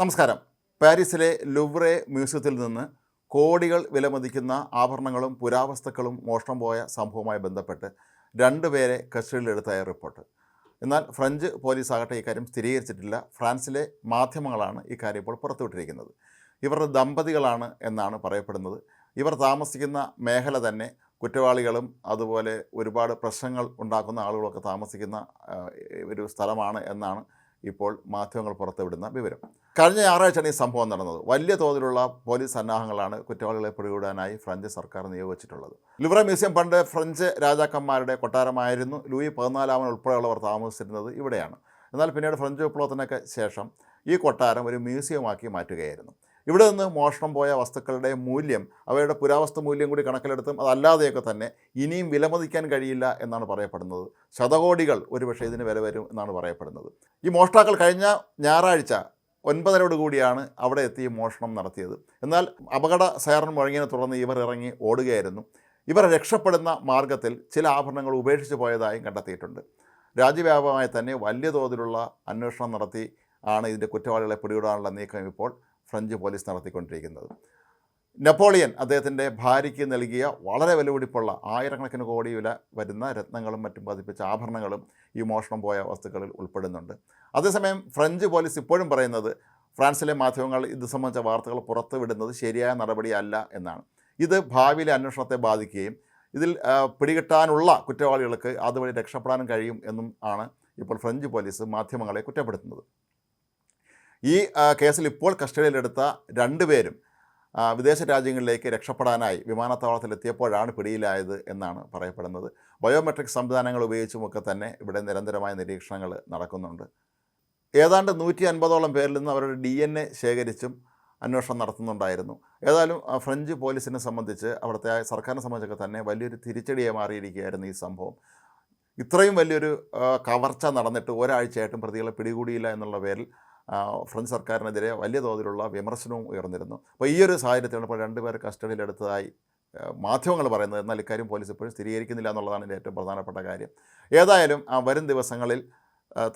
നമസ്കാരം. പാരീസിലെ ലുവ്രെ മ്യൂസിയത്തിൽ നിന്ന് കോടികൾ വിലമതിക്കുന്ന ആഭരണങ്ങളും പുരാവസ്തുക്കളും മോഷണം പോയ സംഭവവുമായി ബന്ധപ്പെട്ട് രണ്ടുപേരെ കസ്റ്റഡിയിലെടുത്തായ റിപ്പോർട്ട്. എന്നാൽ ഫ്രഞ്ച് പോലീസ് ആകട്ടെ ഇക്കാര്യം സ്ഥിരീകരിച്ചിട്ടില്ല. ഫ്രാൻസിലെ മാധ്യമങ്ങളാണ് ഇക്കാര്യം ഇപ്പോൾ പുറത്തുവിട്ടിരിക്കുന്നത്. ഇവരുടെ ദമ്പതികളാണ് എന്നാണ് പറയപ്പെടുന്നത്. ഇവർ താമസിക്കുന്ന മേഖല തന്നെ കുറ്റവാളികളും അതുപോലെ ഒരുപാട് പ്രശ്നങ്ങൾ ഉണ്ടാക്കുന്ന ആളുകളൊക്കെ താമസിക്കുന്ന ഒരു സ്ഥലമാണ് എന്നാണ് ഇപ്പോൾ മാധ്യമങ്ങൾ പുറത്തുവിടുന്ന വിവരം. കഴിഞ്ഞ ഞായറാഴ്ചയാണ് ഈ സംഭവം നടന്നത്. വലിയ തോതിലുള്ള പോലീസ് സന്നാഹങ്ങളാണ് കുറ്റവാളികളെ പിടികൂടാനായി ഫ്രഞ്ച് സർക്കാർ നിയോഗിച്ചിട്ടുള്ളത്. ലിവറ മ്യൂസിയം പണ്ട് ഫ്രഞ്ച് രാജാക്കന്മാരുടെ കൊട്ടാരമായിരുന്നു. ലൂയി പതിനാലാമൻ ഉൾപ്പെടെയുള്ളവർ താമസിച്ചിരുന്നത് ഇവിടെയാണ്. എന്നാൽ പിന്നീട് ഫ്രഞ്ച് വിപ്ലവത്തിനൊക്കെ ശേഷം ഈ കൊട്ടാരം ഒരു മ്യൂസിയമാക്കി മാറ്റുകയായിരുന്നു. ഇവിടെ നിന്ന് മോഷണം പോയ വസ്തുക്കളുടെ മൂല്യം അവയുടെ പുരാവസ്തു മൂല്യം കൂടി കണക്കിലെടുത്തും അതല്ലാതെയൊക്കെ തന്നെ ഇനിയും വിലമതിക്കാൻ കഴിയില്ല എന്നാണ് പറയപ്പെടുന്നത്. ശതകോടികൾ ഒരുപക്ഷെ ഇതിന് വില വരും എന്നാണ് പറയപ്പെടുന്നത്. ഈ മോഷ്ടാക്കൾ കഴിഞ്ഞ ഞായറാഴ്ച ഒൻപതരോട് കൂടിയാണ് അവിടെ എത്തി മോഷണം നടത്തിയത്. എന്നാൽ അപകട സൈറൺ മുഴങ്ങിയതിനെ തുടർന്ന് ഇവർ ഇറങ്ങി ഓടുകയായിരുന്നു. ഇവർ രക്ഷപ്പെടുന്ന മാർഗത്തിൽ ചില ആഭരണങ്ങൾ ഉപേക്ഷിച്ച് പോയതായും കണ്ടെത്തിയിട്ടുണ്ട്. രാജ്യവ്യാപകമായി തന്നെ വലിയ തോതിലുള്ള അന്വേഷണം നടത്തി ആണ് ഇതിന്റെ കുറ്റവാളികളെ പിടികൂടാനുള്ള നീക്കം ഇപ്പോൾ ഫ്രഞ്ച് പോലീസ് നടത്തിക്കൊണ്ടിരിക്കുന്നത്. നെപ്പോളിയൻ അദ്ദേഹത്തിന്റെ ഭാര്യയ്ക്ക് നൽകിയ വളരെ വിലപിടിപ്പുള്ള ആയിരക്കണക്കിന് കോടി വില വരുന്ന രത്നങ്ങളും മറ്റും പതിപ്പിച്ച ആഭരണങ്ങളും ഈ മോഷണം പോയ വസ്തുക്കളിൽ ഉൾപ്പെടുന്നുണ്ട്. അതേസമയം ഫ്രഞ്ച് പോലീസ് ഇപ്പോഴും പറയുന്നത് ഫ്രാൻസിലെ മാധ്യമങ്ങൾ ഇത് സംബന്ധിച്ച വാർത്തകൾ പുറത്തുവിടുന്നത് ശരിയായ നടപടിയല്ല എന്നാണ്. ഇത് ഭാവിയിലെ അന്വേഷണത്തെ ബാധിക്കുകയും ഇതിൽ പിടികിട്ടാനുള്ള കുറ്റവാളികൾക്ക് അതുവഴി രക്ഷപ്പെടാനും കഴിയും എന്നും ആണ് ഇപ്പോൾ ഫ്രഞ്ച് പോലീസ് മാധ്യമങ്ങളെ കുറ്റപ്പെടുത്തുന്നത്. ഈ കേസിൽ ഇപ്പോൾ കസ്റ്റഡിയിലെടുത്ത രണ്ടുപേരും വിദേശ രാജ്യങ്ങളിലേക്ക് രക്ഷപ്പെടാനായി വിമാനത്താവളത്തിലെത്തിയപ്പോഴാണ് പിടിയിലായത് എന്നാണ് പറയപ്പെടുന്നത്. ബയോമെട്രിക് സംവിധാനങ്ങൾ ഉപയോഗിച്ചുമൊക്കെ തന്നെ ഇവിടെ നിരന്തരമായ നിരീക്ഷണങ്ങൾ നടക്കുന്നുണ്ട്. ഏതാണ്ട് നൂറ്റി അൻപതോളം പേരിൽ നിന്ന് അവരുടെ ഡി എൻ എ ശേഖരിച്ചും അന്വേഷണം നടത്തുന്നുണ്ടായിരുന്നു. ഏതായാലും ഫ്രഞ്ച് പോലീസിനെ സംബന്ധിച്ച് അവിടുത്തെ സർക്കാരിനെ സംബന്ധിച്ചൊക്കെ തന്നെ വലിയൊരു തിരിച്ചടിയെ മാറിയിരിക്കുകയായിരുന്നു ഈ സംഭവം. ഇത്രയും വലിയൊരു കവർച്ച നടന്നിട്ട് ഒരാഴ്ചയായിട്ടും പ്രതികളെ പിടികൂടിയില്ല എന്നുള്ള പേരിൽ ഫ്രഞ്ച് സർക്കാരിനെതിരെ വലിയ തോതിലുള്ള വിമർശനവും ഉയർന്നിരുന്നു. അപ്പോൾ ഈ ഒരു സാഹചര്യത്തിലാണ് ഇപ്പോൾ രണ്ടുപേർ കസ്റ്റഡിയിലെടുത്തതായി മാധ്യമങ്ങൾ പറയുന്നത്. എന്നാൽ ഇക്കാര്യം പോലീസ് ഇപ്പോഴും സ്ഥിരീകരിക്കുന്നില്ല എന്നുള്ളതാണ് എന്റെ ഏറ്റവും പ്രധാനപ്പെട്ട കാര്യം. ഏതായാലും ആ വരും ദിവസങ്ങളിൽ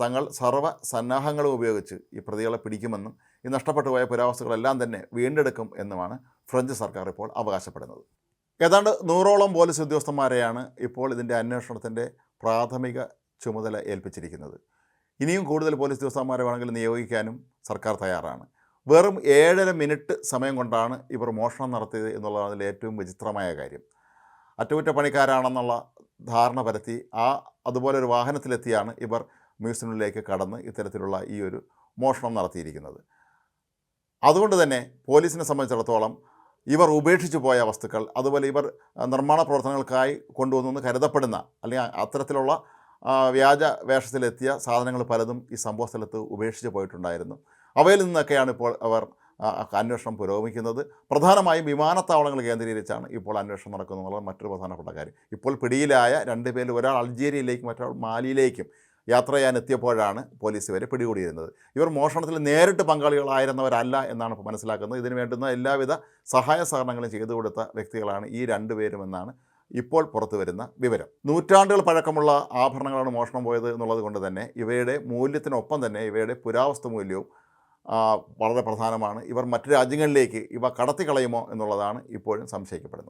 തങ്ങൾ സർവ സന്നാഹങ്ങളും ഉപയോഗിച്ച് ഈ പ്രതികളെ പിടിക്കുമെന്നും ഈ നഷ്ടപ്പെട്ടു പോയ പുരാവസ്തുക്കളെല്ലാം തന്നെ വീണ്ടെടുക്കും എന്നുമാണ് ഫ്രഞ്ച് സർക്കാർ ഇപ്പോൾ അവകാശപ്പെടുന്നത്. ഏതാണ്ട് നൂറോളം പോലീസ് ഉദ്യോഗസ്ഥന്മാരെയാണ് ഇപ്പോൾ ഇതിന്റെ അന്വേഷണത്തിന്റെ പ്രാഥമിക ചുമതല ഏൽപ്പിച്ചിരിക്കുന്നത്. ഇനിയും കൂടുതൽ പോലീസ് ഉദ്യോഗസ്ഥന്മാരെ വേണമെങ്കിൽ നിയോഗിക്കാനും സർക്കാർ തയ്യാറാണ്. വെറും ഏഴര മിനിറ്റ് സമയം കൊണ്ടാണ് ഇവർ മോഷണം നടത്തിയത് എന്നുള്ളതാണ് ഏറ്റവും വിചിത്രമായ കാര്യം. അറ്റകുറ്റപ്പണിക്കാരാണെന്നുള്ള ധാരണ പരത്തി ആ അതുപോലെ ഒരു വാഹനത്തിലെത്തിയാണ് ഇവർ മ്യൂസിയമിലേക്ക് കടന്ന് ഇത്തരത്തിലുള്ള ഈ ഒരു മോഷണം നടത്തിയിരിക്കുന്നത്. അതുകൊണ്ട് തന്നെ പോലീസിനെ സംബന്ധിച്ചിടത്തോളം ഇവർ ഉപേക്ഷിച്ചു പോയ വസ്തുക്കൾ അതുപോലെ ഇവർ നിർമ്മാണ പ്രവർത്തനങ്ങൾക്കായി കൊണ്ടുവന്നെന്ന് കരുതപ്പെടുന്ന അല്ലെങ്കിൽ അത്തരത്തിലുള്ള വ്യാജ വേഷത്തിലെത്തിയ സാധനങ്ങൾ പലതും ഈ സംഭവ സ്ഥലത്ത് ഉപേക്ഷിച്ച് പോയിട്ടുണ്ടായിരുന്നു. അവയിൽ നിന്നൊക്കെയാണ് ഇപ്പോൾ അവർ അന്വേഷണം പുരോഗമിക്കുന്നത്. പ്രധാനമായും വിമാനത്താവളങ്ങൾ കേന്ദ്രീകരിച്ചാണ് ഇപ്പോൾ അന്വേഷണം നടക്കുന്നത് എന്നുള്ളത് മറ്റൊരു പ്രധാനപ്പെട്ട കാര്യം. ഇപ്പോൾ പിടിയിലായ രണ്ട് പേരിൽ ഒരാൾ അൾജീരിയയിലേക്കും മറ്റൊരാൾ മാലിയിലേക്കും യാത്ര ചെയ്യാൻ എത്തിയപ്പോഴാണ് പോലീസ് ഇവരെ പിടികൂടിയിരുന്നത്. ഇവർ മോഷണത്തിൽ നേരിട്ട് പങ്കാളികളായിരുന്നവരല്ല എന്നാണ് ഇപ്പോൾ മനസ്സിലാക്കുന്നത്. ഇതിന് വേണ്ടുന്ന എല്ലാവിധ സഹായ സഹകരണങ്ങളും ചെയ്തു കൊടുത്ത വ്യക്തികളാണ് ഈ രണ്ടുപേരുമെന്നാണ് ഇപ്പോൾ പുറത്തു വരുന്ന വിവരം. നൂറ്റാണ്ടുകൾ പഴക്കമുള്ള ആഭരണങ്ങളാണ് മോഷണം പോയത് എന്നുള്ളത് കൊണ്ട് തന്നെ ഇവയുടെ മൂല്യത്തിനൊപ്പം തന്നെ ഇവയുടെ പുരാവസ്തു മൂല്യവും വളരെ പ്രധാനമാണ്. ഇവർ മറ്റു രാജ്യങ്ങളിലേക്ക് ഇവ കടത്തിക്കളയുമോ എന്നുള്ളതാണ് ഇപ്പോഴും സംശയിക്കപ്പെടുന്നത്.